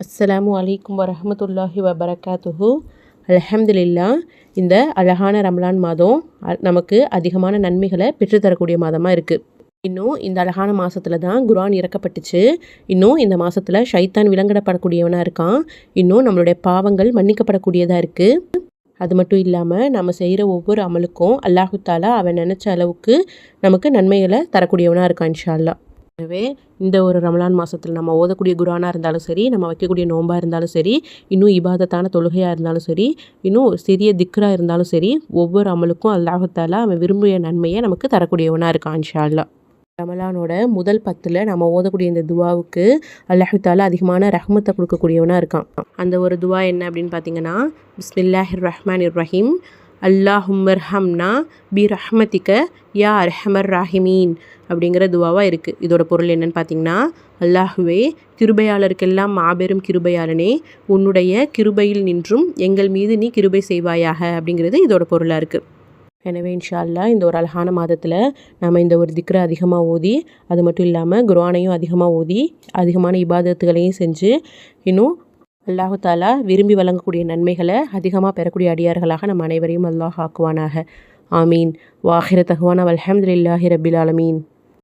அஸ்லாம் வலைக்கம் வரமத்துல்லாஹி வபரகாத்துஹு. அலஹம்துல்லா இந்த அழகான ரம்லான் மாதம் அ- நமக்கு அதிகமான நன்மைகளை பெற்றுத்தரக்கூடிய மாதமாக இருக்குது இன்னும் இந்த அழகான மாதத்துல தான் குர்ஆன் இறக்கப்பட்டுச்சு. இன்னும் இந்த மாதத்தில் ஷைத்தான் விலங்கிடப்படக்கூடியவனாக இருக்கான். இன்னும் நம்மளுடைய பாவங்கள் மன்னிக்கப்படக்கூடியதாக இருக்குது அது மட்டும் இல்லாமல் நம்ம செய்கிற ஒவ்வொரு அமலுக்கும் அல்லாஹு தாலா அவன் நினச்ச அளவுக்கு நமக்கு நன்மைகளை தரக்கூடியவனாக இருக்கான் இன்ஷா எனவே இந்த ஒரு ரமலான் மாதத்தில் நம்ம ஓதக்கூடிய குரானாக இருந்தாலும் சரி நம்ம வைக்கக்கூடிய நோம்பாக இருந்தாலும் சரி இன்னும் இபாதத்தான தொழுகையாக இருந்தாலும் சரி இன்னும் சிறிய திக்ராக இருந்தாலும் சரி ஒவ்வொரு அமலுக்கும் அல்லாஹு அவன் விரும்பிய நன்மையை நமக்கு தரக்கூடியவனாக இருக்கான் இன்ஷா ரமலானோட முதல் பத்தில் நம்ம ஓதக்கூடிய இந்த துவாவுக்கு அல்லாஹு தாலா அதிகமான ரஹ்மத்தை கொடுக்கக்கூடியவனாக இருக்கான். அந்த ஒரு துவா என்ன அப்படின்னு பார்த்தீங்கன்னா பிஸ்மில்லாஹிர் ரஹ்மான் இர் ரஹீம். அல்லாஹும்மர் ஹம்னா பி ரஹ்மதிக்க யா அர்ஹமர் ராஹிமீன் அப்படிங்கிற துவாவாக இருக்குது இதோட பொருள் என்னன்னு பார்த்தீங்கன்னா அல்லாஹுவே கிருபையாளருக்கெல்லாம் மாபெரும் கிருபையாளனே உன்னுடைய கிருபையில் நின்றும் எங்கள் மீது நீ கிருபை செய்வாயாக அப்படிங்கிறது இதோட பொருளாக இருக்குது எனவே இன்ஷா அல்லாஹ் இந்த ஒரு அழகான மாதத்தில் நம்ம இந்த ஒரு திக்ரை அதிகமாக ஓதி அது மட்டும் இல்லாமல் குருவானையும் அதிகமாக ஓதி அதிகமான இபாதத்துகளையும் செஞ்சு இன்னும் அல்லாஹு தாலா விரும்பி வழங்கக்கூடிய நன்மைகளை அதிகமாக பெறக்கூடிய அடியார்களாக நம்ம அனைவரையும் அல்லாஹ் ஆக்குவானாக. ஆமீன். வாஹிர தகுவான அல்ஹம்துலில்லாஹி ரபில் ஆலமீன்.